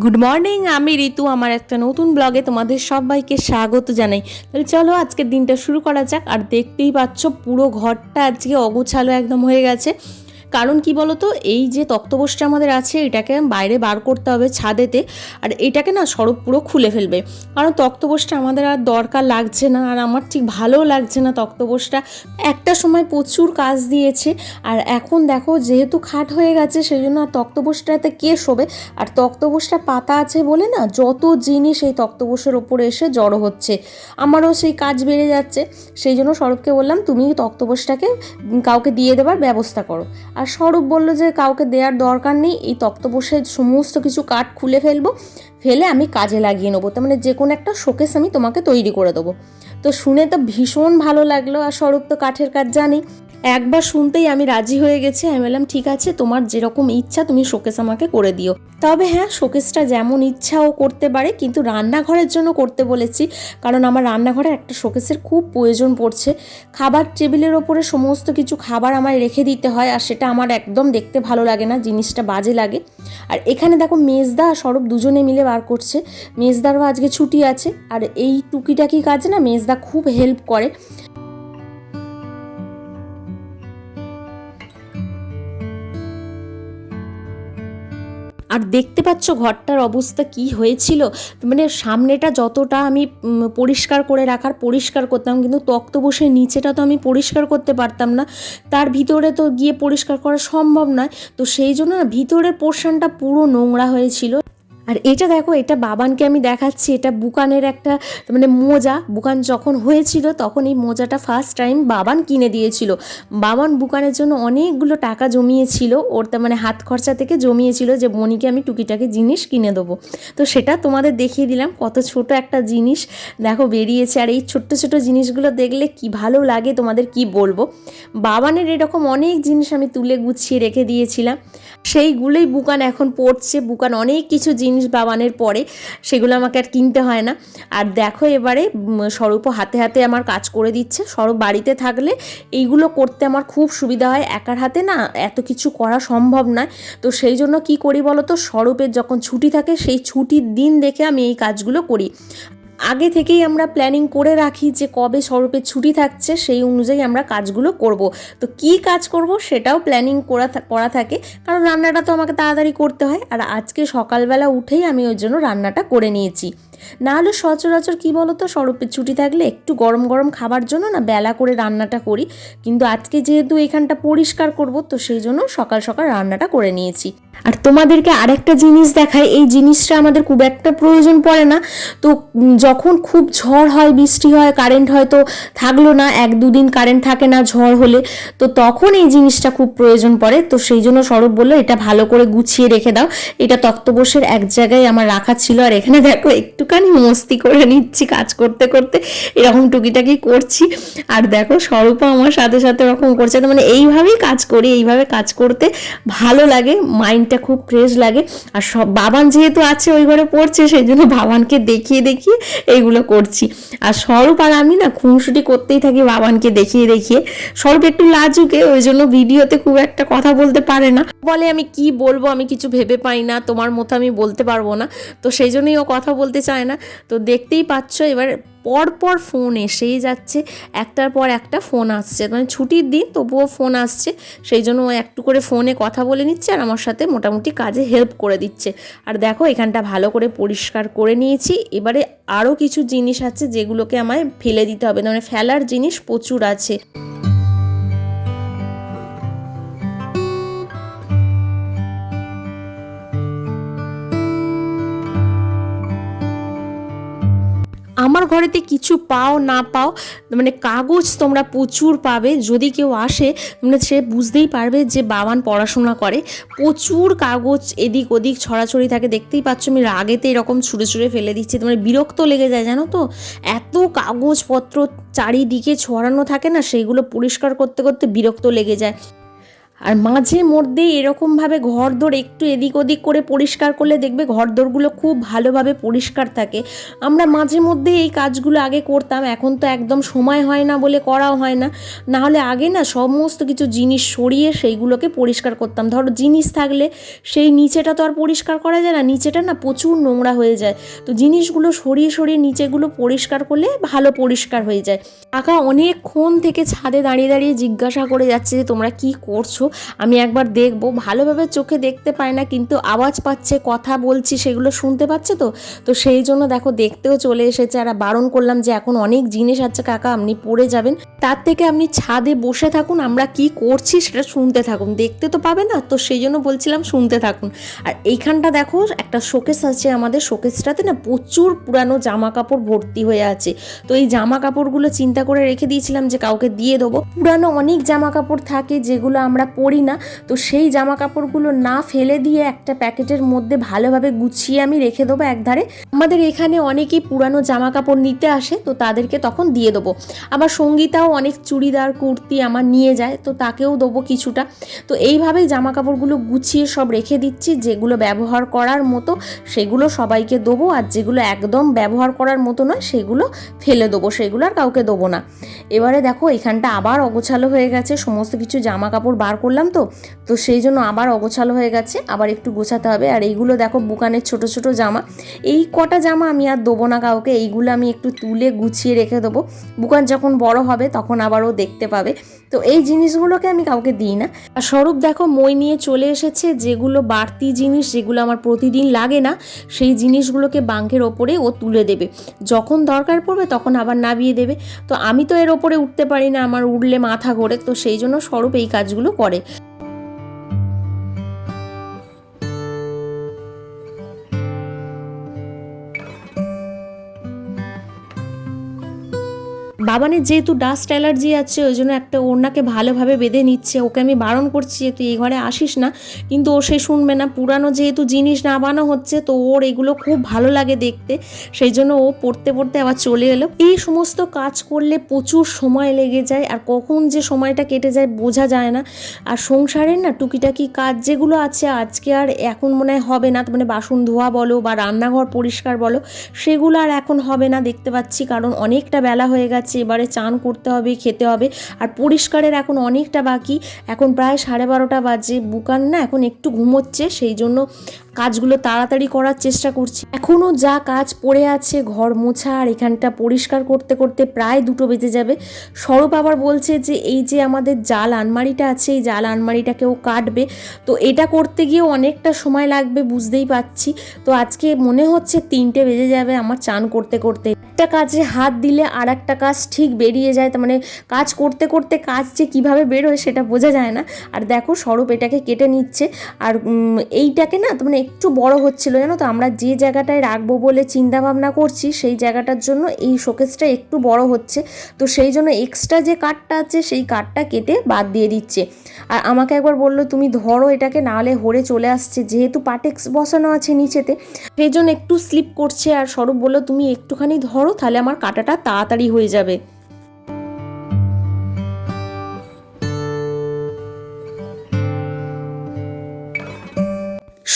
Good morning আমি ঋতু। আমার একটা নতুন ব্লগে তোমাদের সবাইকে স্বাগত জানাই। তাহলে চলো আজকের দিনটা শুরু করা যাক। আর দেখতেই পাচ্ছ পুরো ঘরটা আজকে অগোছালো একদম হয়ে গেছে। কারণ কি বলতো? এই যে তক্তপোষটা আমাদের আছে, এটাকে বাইরে বার করতে হবে ছাদেতে, আর এটাকে না সড়ক পুরো খুলে ফেলবে। কারণ তক্তপোষটা আমাদের আর দরকার লাগছে না, আর আমার ঠিক ভালোও লাগছে না তক্তপোষটা একটা সময় প্রচুর কাজ দিয়েছে, আর এখন দেখো যেহেতু খাট হয়ে গেছে সেই জন্য আর তক্তপোষটাতে কে শোবে? আর তক্তপোষটা পাতা আছে বলে না যত জিনিস এই তক্তপোষের ওপরে এসে জড়ো হচ্ছে। আমারও সেই কাজ বেড়ে যাচ্ছে, সেই জন্য সরবকে বললাম, তুমি তক্তপোষটাকে কাউকে দিয়ে দেবার ব্যবস্থা করো। আর স্বরূপ বলল যে কাউকে দেওয়ার দরকার নেই, এই তক্তপোষের সমস্ত কিছু কাঠ খুলে ফেলব, ফেলে আমি কাজে লাগিয়ে নেব। তার মানে যে কোনো একটা শোকেস আমি তোমাকে তৈরি করে দেবো। তো শুনে তো ভীষণ ভালো লাগল, আর স্বরূপ তো কাঠের কাজ জানি একবার শুনতেই আমি রাজি হয়ে গেছি। আমি বললাম, ঠিক আছে, তোমার যেরকম ইচ্ছা তুমি শোকেস আমাকে করে দিও। তবে হ্যাঁ শোকেসটা যেমন ইচ্ছা ও করতে পারে, কিন্তু রান্নাঘরের জন্য করতে বলেছি। কারণ আমার রান্নাঘরে একটা শোকেসের খুব প্রয়োজন পড়ছে। খাবার টেবিলের ওপরে সমস্ত কিছু খাবার আমায় রেখে দিতে হয়, আর সেটা আমার একদম দেখতে ভালো লাগে না, জিনিসটা বাজে লাগে। আর এখানে দেখো, মেজদা আর সরব দুজনে মিলে বার করছে। মেজদারও আজকে ছুটি আছে, আর এই টুকিটাকি কাজ না মেজদা খুব হেল্প করে। আর দেখতে পাচ্ছ ঘরটার অবস্থা কি হয়েছিল? মানে সামনেটা যতটা আমি পরিষ্কার করে রাখার পরিষ্কার করতাম, কিন্তু তক্ত বসে নিচেটা তো আমি পরিষ্কার করতে পারতাম না। তার ভিতরে তো গিয়ে পরিষ্কার করা সম্ভব নয়। তো সেই জন্য না, ভিতরের পোর্শনটা পুরো নোংরা হয়েছিল। আর এটা দেখো, এটা বাবানকে আমি দেখাচ্ছি, এটা বুকানের একটা মানে মোজা। বুকান যখন হয়েছিল, তখন এই মোজাটা ফার্স্ট টাইম বাবান কিনে দিয়েছিল। বাবান বুকানের জন্য অনেকগুলো টাকা জমিয়েছিল, ওর তার মানে হাত খরচা থেকে জমিয়েছিল যে, মনিকে আমি টুকিটাকি জিনিস কিনে দেবো। তো সেটা তোমাদের দেখিয়ে দিলাম, কত ছোট একটা জিনিস। দেখো, বেরিয়েছে, আর এই ছোট্ট ছোট জিনিসগুলো দেখলে কি ভালো লাগে, তোমাদের কি বলব? বাবানের এরকম অনেক জিনিস আমি তুলে গুছিয়ে রেখে দিয়েছিলাম। সেইগুলোই বুকান এখন পড়ছে। বুকান অনেক কিছু জিনিস বাবানের পরে, সেগুলো আমাকে আর কিনতে হয় না। আর দেখো এবারে স্বরূপও হাতে হাতে আমার কাজ করে দিচ্ছে। স্বরূপ বাড়িতে থাকলে এইগুলো করতে আমার খুব সুবিধা হয়। একার হাতে না এত কিছু করা সম্ভব নয়। তো সেই জন্য কি করি বলো তো, স্বরূপের যখন ছুটি থাকে, সেই ছুটির দিন দেখে আমি এই কাজগুলো করি। আগে থেকেই আমরা প্ল্যানিং করে রাখি যে কবে স্বরূপে ছুটি থাকছে, সেই অনুযায়ী আমরা কাজগুলো করব। তো কি কাজ করব সেটাও প্ল্যানিং করা করা থাকে। কারণ রান্নাটা তো আমাকে তাড়াতাড়ি করতে হয়। আর আজকে সকালবেলা উঠেই আমি ওই জন্য রান্নাটা করে নিয়েছি। না হলে সচরাচর কী বলতো স্বরূপের ছুটি থাকলে একটু গরম গরম খাবার জন্য না বেলা করে রান্নাটা করি। কিন্তু আজকে যেহেতু এখানটা পরিষ্কার করব, তো সেই জন্য সকাল সকাল রান্নাটা করে নিয়েছি। আর তোমাদেরকে আরেকটা জিনিস দেখাই, এই জিনিসটা আমাদের খুব একটা প্রয়োজন পড়ে না। তো যখন খুব ঝড় হয়, বৃষ্টি হয় কারেন্ট হয়তো থাকল না, এক দুদিন কারেন্ট থাকে না ঝড় হলে। তো তখন এই জিনিসটা খুব প্রয়োজন পড়ে। তো সেই জন্য সৌরভ বলল, এটা ভালো করে গুছিয়ে রেখে দাও। এটা তক্তপোষের এক জায়গায় আমার রাখা ছিল। আর এখানে দেখো একটুখানি মস্তি করে নিচ্ছি কাজ করতে করতে। এরকম টুকিটাকি করছি। আর দেখো স্বরূপও আমার সাথে সাথে ওরকম করছে। মানে এইভাবেই কাজ করি, এইভাবে কাজ করতে ভালো লাগে মাইন্ডটা খুব ফ্রেশ লাগে। আর সব, বাবান যেহেতু আছে ওই ঘরে পড়ছে সেই জন্য বাবানকে দেখিয়ে দেখিয়ে এইগুলো করছি। আর স্বরূপ আর আমি না খুনসুটি করতেই থাকি বাবানকে দেখিয়ে দেখিয়ে। স্বরূপ একটু লাজুকে, ওই জন্য ভিডিওতে খুব একটা কথা বলতে পারে না। বলে, আমি কি বলব? আমি কিছু ভেবে পাই না। তোমার মতো আমি বলতে পারব না। তো সেই জন্যই ও কথা বলতে চায় না। তো দেখতেই পাচ্ছ এবার পর পর ফোন এসেই যাচ্ছে। একটার পর একটা ফোন আসছে। মানে ছুটির দিন তবুও ফোন আসছে। সেই জন্য ও একটু করে ফোনে কথা বলে নিচ্ছে আর আমার সাথে মোটামুটি কাজে হেল্প করে দিচ্ছে। আর দেখো এখানটা ভালো করে পরিষ্কার করে নিয়েছি। এবারে আরও কিছু জিনিস আছে যেগুলোকে আমায় ফেলে দিতে হবে। মানে ফেলার জিনিস প্রচুর আছে। আমার ঘরেতে কিছু পাও, না পাও মানে কাগজ তোমরা প্রচুর পাবে। যদি কেউ আসে মানে সে বুঝতেই পারবে যে বাবান পড়াশোনা করে। প্রচুর কাগজ এদিক ওদিক ছড়াছড়ি থাকে, দেখতেই পাচ্ছ আমি রাগেতে এরকম ছুঁড়ে ছুঁড়ে ফেলে দিচ্ছি। তোমার বিরক্ত লেগে যায়, জানো তো? এত কাগজপত্র চারিদিকে ছড়ানো থাকে না সেইগুলো পরিষ্কার করতে করতে বিরক্ত লেগে যায়। আর মাঝে মধ্যেই এরকমভাবে ঘরদোর একটু এদিক ওদিক করে পরিষ্কার করলে দেখবে ঘরদোরগুলো খুব ভালোভাবে পরিষ্কার থাকে। আমরা মাঝে মধ্যে এই কাজগুলো আগে করতাম, এখন তো একদম সময় হয় না বলে করাও হয় না। না হলে আগে না সমস্ত কিছু জিনিস সরিয়ে সেইগুলোকে পরিষ্কার করতাম। ধরো জিনিস থাকলে সেই নিচেটা তো আর পরিষ্কার করা যায় না, নিচেটা না প্রচুর নোংরা হয়ে যায়। তো জিনিসগুলো সরিয়ে সরিয়ে নিচেগুলো পরিষ্কার করলে ভালো পরিষ্কার হয়ে যায়। কাকা অনেকক্ষণ থেকে ছাদে দাঁড়িয়ে দাঁড়িয়ে জিজ্ঞাসা করে যাচ্ছে যে তোমরা কি করছ? আমি একবার দেখব। ভালোভাবে চোখে দেখতে পায় না, কিন্তু আওয়াজ পাচ্ছে, কথা বলছি, সেগুলো শুনতে পাচ্ছে তো? তো সেই জন্য দেখো, দেখতেও চলে এসেছে। আর বারণ করলাম যে এখন অনেক জিনিস আছে কাকা, আপনি পড়ে যাবেন। তার থেকে আপনি ছাদে বসে থাকুন, আমরা কি করছি সেটা শুনতে থাকুন। দেখতে তো পাবে না, তো সেই জন্য বলছিলাম শুনতে থাকুন। আর এইখানটা দেখো, একটা শোকেস আছে আমাদের শোকেসটাতে না প্রচুর পুরানো জামা কাপড় ভর্তি হয়ে আছে। তো এই জামা কাপড়গুলো চিন্তা করে রেখে দিয়েছিলাম যে কাউকে দিয়ে দেবো। পুরানো অনেক জামা কাপড় থাকে যেগুলো আমরা পরি না, তো সেই জামা কাপড়গুলো না ফেলে দিয়ে একটা প্যাকেটের মধ্যে ভালোভাবে গুছিয়ে আমি রেখে দেবো একধারে। আমাদের এখানে অনেকেই পুরানো জামা কাপড় নিতে আসে, তো তাদেরকে তখন দিয়ে দেবো। আবার সঙ্গীতাও অনেক চুড়িদার, কুর্তি আমার নিয়ে যায়, তো তাকেও দেবো কিছুটা। তো এইভাবেই জামা কাপড়গুলো গুছিয়ে সব রেখে দিচ্ছি, যেগুলো ব্যবহার করার মতো সেগুলো সবাইকে দেবো, আর যেগুলো একদম ব্যবহার করার মতো নয়, সেগুলো ফেলে দেবো, সেগুলো আর কাউকে দেবো না। এবারে দেখো, এখানটা আবার অগোছালো হয়ে গেছে, সমস্ত কিছু জামা কাপড় বার করলাম তো তো সেই জন্য আবার অগোছালো হয়ে গেছে, আবার একটু গোছাতে হবে। আর এইগুলো দেখো বুকানের ছোট ছোট জামা। এই কটা জামা আমি আর দেবো না কাউকে, এইগুলো আমি একটু তুলে গুছিয়ে রেখে দেবো। বুকান যখন বড় হবে তখন আবারও দেখতে পাবে। তো এই জিনিসগুলোকে আমি কাউকে দিই না। আর স্বরূপ দেখো মই নিয়ে চলে এসেছে, যেগুলো বাড়তি জিনিস, যেগুলো আমার প্রতিদিন লাগে না, সেই জিনিসগুলোকে বাঙ্কের ওপরে ও তুলে দেবে। যখন দরকার পড়বে তখন আবার নামিয়ে দেবে। তো আমি তো এর ওপরে উঠতে পারি না, আমার উঠলে মাথা ঘোরে। তো সেই জন্য স্বরূপ এই কাজগুলো করে। করে বাবানের যেহেতু ডাস্ট অ্যালার্জি আছে, ওই জন্য একটা ওড়নাকে ভালোভাবে বেঁধে নিচ্ছে। ওকে আমি বারণ করছি তুই এই ঘরে আসিস না। কিন্তু ও সে শুনবে না। পুরানো যেহেতু জিনিস নামানো হচ্ছে, তো ওর এগুলো খুব ভালো লাগে দেখতে। সেই জন্য ও পড়তে পড়তে আবার চলে এলো। এই সমস্ত কাজ করলে প্রচুর সময় লেগে যায়, আর কখন যে সময়টা কেটে যায় বোঝা যায় না। আর সংসারের না টুকিটাকি কাজ যেগুলো আছে, আজকে আর এখন মনে হয় হবে না। মানে বাসন ধোয়া বলো বা রান্নাঘর পরিষ্কার বলো, সেগুলো আর এখন হবে না দেখতে পাচ্ছি। কারণ অনেকটা বেলা হয়ে গেছে। এবারে চান করতে হবে, খেতে হবে। আর পরিষ্কারের এখন অনেকটা বাকি। এখন প্রায় সাড়ে বারোটা বাজে, বুকান না এখন একটু ঘুমোচ্ছে, সেই জন্য কাজগুলো তাড়াতাড়ি করার চেষ্টা করছি। এখনও যা কাজ পড়ে আছে, ঘর মোছা আর এখানটা পরিষ্কার করতে করতে প্রায় দুটো বেজে যাবে। স্বরূপ আবার বলছে যে, এই যে আমাদের জাল আনমারিটা আছে, এই জাল আনমারিটাকেও কাটবে। তো এটা করতে গিয়েও অনেকটা সময় লাগবে, বুঝতেই পাচ্ছি তো আজকে মনে হচ্ছে তিনটে বেজে যাবে আমার চান করতে করতে। একটা কাজে হাত দিলে আর একটা কাজ ঠিক বেরিয়ে যায়। মানে কাজ করতে করতে কাজ যে কীভাবে বেরোয় সেটা বোঝা যায় না। আর দেখো স্বরূপ এটাকে কেটে নিচ্ছে। আর এইটাকে না মানে একটু বড় হচ্ছিল, জানো তো? আমরা যে জায়গাটায় রাখব বলে চিন্তা ভাবনা করছি, সেই জায়গাটার জন্য এই শোকেসটা একটু বড় হচ্ছে। তো সেই জন্য এক্সট্রা যে কাঠটা আছে, সেই কাঠটা কেটে বাদ দিয়ে দিচ্ছে। আর আমাকে একবার বলল, তুমি ধরো এটাকে, নাহলে হরে চলে আসছে। যেহেতু পাটেক্স বসানো আছে নিচেতে, সেই জন্য একটু স্লিপ করছে। আর স্বরূপ বলল, তুমি একটুখানি ধরো, তাহলে আমার কাটাটা তাড়াতাড়ি হয়ে যাবে।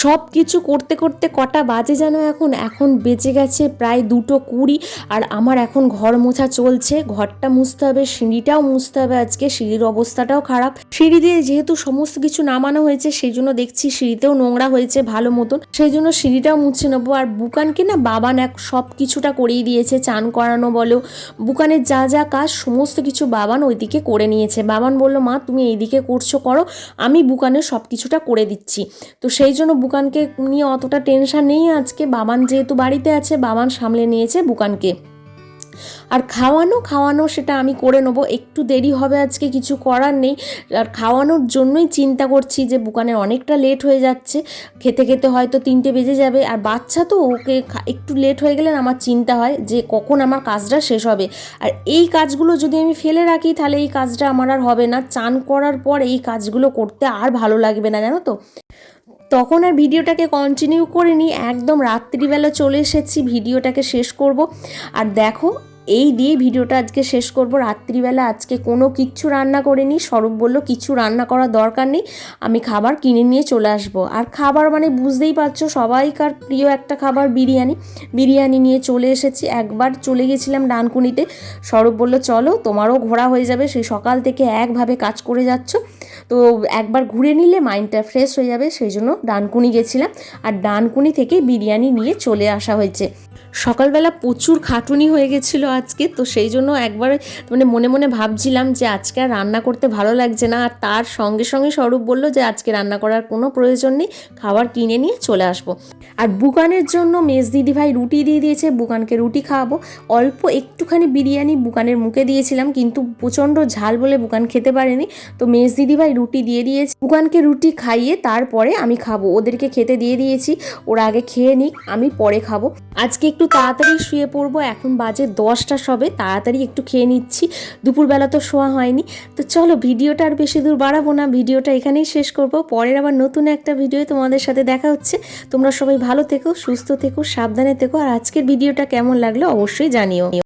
সব কিছু করতে করতে কটা বাজে যেন এখন? এখন বেজে গেছে প্রায় দুটো কুড়ি আর আমার এখন ঘর মোছা চলছে, ঘরটা মুছতে হবে, সিঁড়িটাও মুছতে হবে আজকে, সিঁড়ির অবস্থাটাও খারাপ। সিঁড়ি দিয়ে যেহেতু সমস্ত কিছু নামানো হয়েছে সেই জন্য দেখছি সিঁড়িতেও নোংরা হয়েছে ভালো মতন। সেই জন্য সিঁড়িটাও মুছে নেব। আর বুকানকে না বাবান এক সব কিছুটা করেই দিয়েছে, চান করানো বলো। বুকানের যা যা কাজ সমস্ত কিছু বাবান ওইদিকে করে নিয়েছে। বাবান বলল, মা, তুমি এইদিকে করছ, করো। আমি বুকানের সব কিছুটা করে দিচ্ছি। তো সেই জন্য বুকানকে নিয়ে অতটা টেনশন নেই আজকে। বাবান যেহেতু বাড়িতে আছে, বাবান সামলে নিয়েছে বুকানকে। আর খাওয়ানো খাওয়ানো সেটা আমি করে নেব। একটু দেরি হবে আজকে, কিছু করার নেই। আর খাওয়ানোর জন্যই চিন্তা করছি যে বুকানের অনেকটা লেট হয়ে যাচ্ছে। খেতে খেতে হয়তো তিনটে বেজে যাবে। আর বাচ্চা তো, ওকে একটু লেট হয়ে গেলে আমার চিন্তা হয় যে কখন আমার কাজটা শেষ হবে। আর এই কাজগুলো যদি আমি ফেলে রাখি, তাহলে এই কাজটা আমার আর হবে না। চান করার পর এই কাজগুলো করতে আর ভালো লাগবে না, জানো তো? তখন আর ভিডিওটাকে কন্টিনিউ করে নিই একদম রাত্রিবেলা চলে এসেছি, ভিডিওটাকে শেষ করব। আর দেখো, এই দিয়ে ভিডিওটা আজকে শেষ করব। রাত্রিবেলা আজকে কোনো কিচ্ছু রান্না করিনি, স্বরূপ বলল কিছু রান্না করার দরকার নেই, আমি খাবার কিনে নিয়ে চলে আসব। আর খাবার মানে বুঝতেই পারছ, সবাইকার প্রিয় একটা খাবার বিরিয়ানি। বিরিয়ানি নিয়ে চলে এসেছি, একবার চলে গেছিলাম ডানকুনিতে। স্বরূপ বলল, চলো, তোমারও ঘোরা হয়ে যাবে, সেই সকাল থেকে একভাবে কাজ করে যাচ্ছ। তো একবার ঘুরে নিলে মাইন্ডটা ফ্রেশ হয়ে যাবে, সেই জন্য ডানকুনি গেছিলাম। আর ডানকুনি থেকে বিরিয়ানি নিয়ে চলে আসা হয়েছে। সকালবেলা প্রচুর খাটুনি হয়ে গেছিল আজকে, তো সেই জন্য একবার মানে মনে মনে ভাবছিলাম যে আজকে আর রান্না করতে ভালো লাগছে না। আর তার সঙ্গে সঙ্গে স্বরূপ বলল যে আজকে রান্না করার কোনো প্রয়োজন নেই, খাবার কিনে নিয়ে চলে আসব। আর বুকানের জন্য মেজ দিদি ভাই রুটি দিয়ে দিয়েছে, বুকানকে রুটি খাওয়াবো। অল্প একটুখানি বিরিয়ানি বুকানের মুখে দিয়েছিলাম, কিন্তু প্রচণ্ড ঝাল বলে বুকান খেতে পারেনি। তো মেজ দিদি ভাই রুটি দিয়ে দিয়েছি। বুকানকে রুটি খাইয়ে তারপরে আমি খাব। ওদেরকে খেতে দিয়ে দিয়েছি। ওরা আগে খেয়ে নিক, আমি পরে খাব। আজকে একটু তাড়াতাড়ি শুয়ে পড়ব। এখন বাজে দশটা সবে। তাড়াতাড়ি একটু খেয়ে নিচ্ছি। দুপুরবেলা তো শোয়া হয়নি। তো চলো, ভিডিওটা আর বেশি দূর বাড়াবো না। ভিডিওটা এখানেই শেষ করব। পরের আবার নতুন একটা ভিডিও তোমাদের সাথে দেখা হচ্ছে। তোমরা সবাই ভালো থেকো, সুস্থ থেকো, সাবধানে থেকো। আর আজকের ভিডিওটা কেমন লাগল অবশ্যই জানিও।